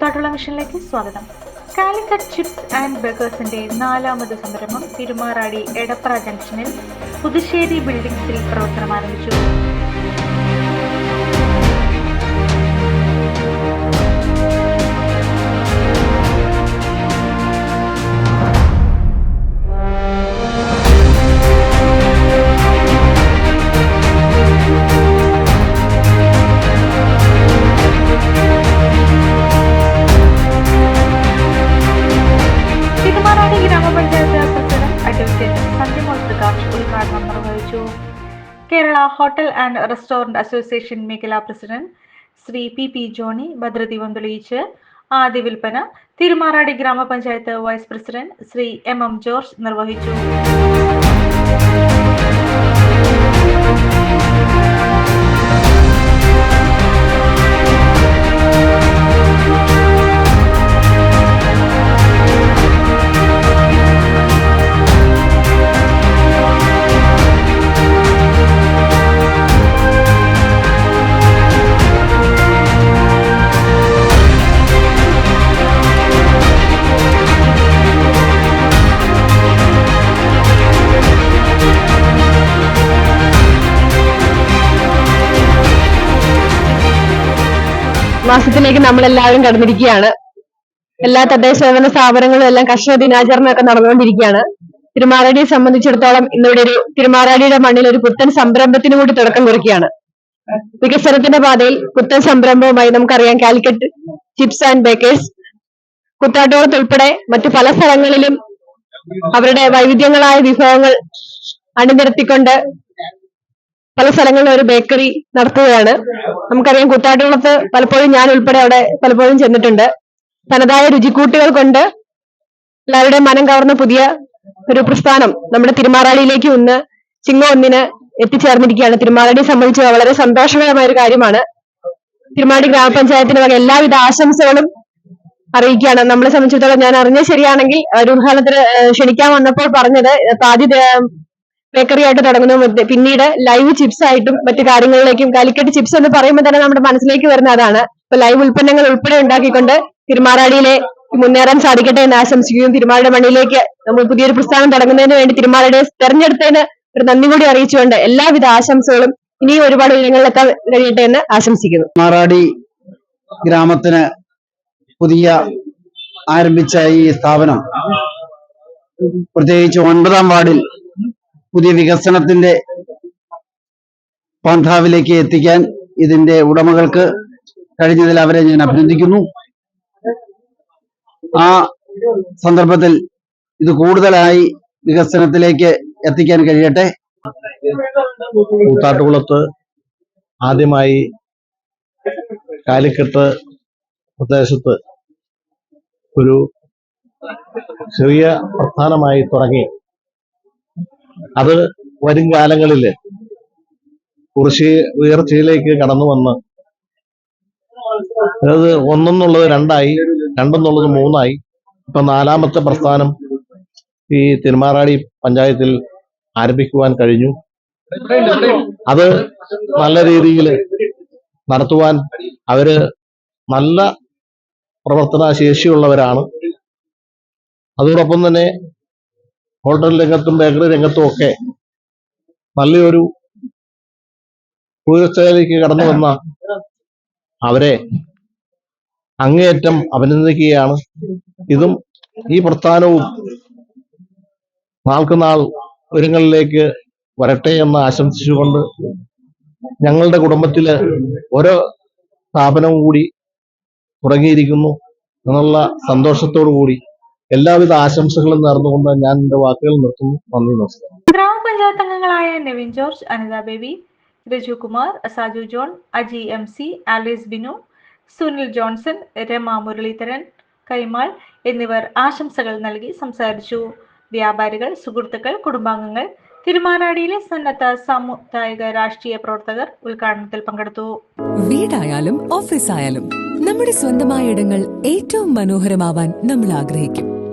കൂത്താട്ടുള്ള മിഷനിലേക്ക് സ്വാഗതം. Calicut chips and ബേക്കേഴ്സിന്റെ നാലാമത് സംരംഭം തിരുമാറാടി എടപ്ര ജംഗ്ഷനിൽ പുതുശ്ശേരി ബിൽഡിംഗ്സിൽ പ്രവർത്തനം ആരംഭിച്ചു. Kerala hotel and restaurant association മേഖലാ president Shri P P Johnny ഭദ്രദീപം തെളിയിച്ച് ആദ്യ വിൽപ്പന തിരുമാറാടി ഗ്രാമപഞ്ചായത്ത് vice president Shri M M George നിർവഹിച്ചു. മാസത്തിലേക്ക് നമ്മൾ എല്ലാവരും കടന്നിരിക്കുകയാണ്. എല്ലാ തദ്ദേശ സേവന സ്ഥാപനങ്ങളും എല്ലാം കർഷക ദിനാചരണമൊക്കെ നടന്നുകൊണ്ടിരിക്കുകയാണ്. തിരുമാറാടിയെ സംബന്ധിച്ചിടത്തോളം ഇന്നിവിടെ ഒരു തിരുമാറാടിയുടെ മണ്ണിൽ ഒരു പുത്തൻ സംരംഭത്തിന് കൂടി തുടക്കം കുറിക്കുകയാണ്. വികസനത്തിന്റെ പാതയിൽ പുത്തൻ സംരംഭവുമായി നമുക്കറിയാം കാലിക്കറ്റ് ചിപ്സ് ആൻഡ് ബേക്കേഴ്സ് കുത്താട്ടോളത്ത് ഉൾപ്പെടെ മറ്റു പല സ്ഥലങ്ങളിലും അവരുടെ വൈവിധ്യങ്ങളായ വിഭവങ്ങൾ അണിനിരത്തിക്കൊണ്ട് പല സ്ഥലങ്ങളിലും ഒരു ബേക്കറി നടത്തുകയാണ്. നമുക്കറിയാം കുത്താട്ടുകുളത്ത് പലപ്പോഴും ഞാൻ ഉൾപ്പെടെ അവിടെ പലപ്പോഴും ചെന്നിട്ടുണ്ട്. തനതായ രുചിക്കൂട്ടുകൾ കൊണ്ട് എല്ലാവരുടെയും മനം കവർന്ന പുതിയ ഒരു പ്രസ്ഥാനം നമ്മുടെ തിരുമാറാടിയിലേക്ക് ഒന്ന് ചിങ്ങ ഒന്നിന് എത്തിച്ചേർന്നിരിക്കുകയാണ്. തിരുമാറാടിയെ സംബന്ധിച്ച് വളരെ സന്തോഷകരമായ ഒരു കാര്യമാണ്. തിരുമാടി ഗ്രാമപഞ്ചായത്തിന്റെ വക എല്ലാവിധ ആശംസകളും അറിയിക്കുകയാണ്. നമ്മളെ സംബന്ധിച്ചിടത്തോളം ഞാൻ അറിഞ്ഞ ശരിയാണെങ്കിൽ ഉദ്ഘാടനത്തിന് ക്ഷണിക്കാൻ വന്നപ്പോൾ പറഞ്ഞത് ആദ്യ ബേക്കറി ആയിട്ട് തുടങ്ങുന്നത് പിന്നീട് ലൈവ് ചിപ്സ് ആയിട്ടും മറ്റു കാര്യങ്ങളിലേക്കും കാലിക്കറ്റ് ചിപ്സ് എന്ന് പറയുമ്പോൾ തന്നെ നമ്മുടെ മനസ്സിലേക്ക് വരുന്ന അതാണ്. ഇപ്പൊ ലൈവ് ഉൽപ്പന്നങ്ങൾ ഉൾപ്പെടെ ഉണ്ടാക്കിക്കൊണ്ട് തിരുമാറാടിയിലെ മുന്നേറാൻ സാധിക്കട്ടെ എന്ന് ആശംസിക്കുകയും തിരുമാറയുടെ മണ്ണിലേക്ക് നമ്മൾ പുതിയൊരു പ്രസ്ഥാനം തുടങ്ങുന്നതിന് വേണ്ടി തിരുമാറയുടെ തെരഞ്ഞെടുത്തതിന് ഒരു നന്ദി കൂടി അറിയിച്ചുകൊണ്ട് എല്ലാവിധ ആശംസകളും ഇനിയും ഒരുപാട് ഉയരങ്ങളിലെത്താൻ കഴിയട്ടെ എന്ന് ആശംസിക്കുന്നു. മാറാടി ഗ്രാമത്തിന് പുതിയ ആരംഭിച്ച ഈ സ്ഥാപനം പ്രത്യേകിച്ച് ഒൻപതാം വാർഡിൽ പുതിയ വികസനത്തിന്റെ പന്ഥാവിലേക്ക് എത്തിക്കാൻ ഇതിന്റെ ഉടമകൾക്ക് കഴിഞ്ഞതിൽ അവരെ ഞാൻ അഭിനന്ദിക്കുന്നു. ആ സന്ദർഭത്തിൽ ഇത് കൂടുതലായി വികസനത്തിലേക്ക് എത്തിക്കാൻ കഴിയട്ടെ. കൂത്താട്ടുകുളത്ത് ആദ്യമായി കാലിക്കട്ട് പ്രദേശത്ത് ഒരു ചെറിയ പ്രസ്ഥാനമായി തുടങ്ങി. അത് വരും കാലങ്ങളിൽ കുറിശി ഉയർച്ചയിലേക്ക് കടന്നു വന്ന് അതായത് ഒന്നെന്നുള്ളത് രണ്ടായി രണ്ടെന്നുള്ളത് മൂന്നായി. ഇപ്പൊ നാലാമത്തെ പ്രസ്ഥാനം ഈ തിരുമാറാടി പഞ്ചായത്തിൽ ആരംഭിക്കുവാൻ കഴിഞ്ഞു. അത് നല്ല രീതിയിൽ നടത്തുവാൻ അവർ നല്ല പ്രവർത്തന ശേഷിയുള്ളവരാണ് അതോടൊപ്പം തന്നെ ഹോട്ടൽ രംഗത്തും ബേക്കറി രംഗത്തും ഒക്കെ നല്ലൊരു ഉയർച്ചയിലേക്ക് കടന്നു വന്ന അവരെ അങ്ങേയറ്റം അഭിനന്ദിക്കുകയാണ്. ഇതും ഈ പ്രസ്ഥാനവും നാൾക്കുനാൾ ഉയരങ്ങളിലേക്ക് വരട്ടെ എന്ന് ആശംസിച്ചുകൊണ്ട് ഞങ്ങളുടെ കുടുംബത്തിൽ ഓരോ സ്ഥാപനവും കൂടി തുടങ്ങിയിരിക്കുന്നു. എന്നുള്ള സന്തോഷത്തോടു കൂടി എല്ലാവിധ ആശംസകളും നേർന്നുകൊണ്ട് ഞാൻ എന്റെ വാക്കുകൾ നിർത്തുന്നു. നന്ദി നമസ്കാരം. ഗ്രാമപഞ്ചായത്ത് അംഗങ്ങളായ Nevin George Anitha Baby Raju Kumar Saju John Aji M C Alice Binu Sunil Johnson Rama Muraleedharan Kaimal എന്നിവർ ആശംസകൾ നൽകി സംസാരിച്ചു. വ്യാപാരികൾ സുഹൃത്തുക്കൾ കുടുംബാംഗങ്ങൾ തിരുമാനാടിയിലെ സന്നദ്ധ സാമുദായിക രാഷ്ട്രീയ പ്രവർത്തകർ ഉദ്ഘാടനത്തിൽ പങ്കെടുത്തു. വീടായാലും ഓഫീസായാലും നമ്മുടെ സ്വന്തമായ ഇടങ്ങൾ ഏറ്റവും മനോഹരമാവാൻ നമ്മൾ ആഗ്രഹിക്കും.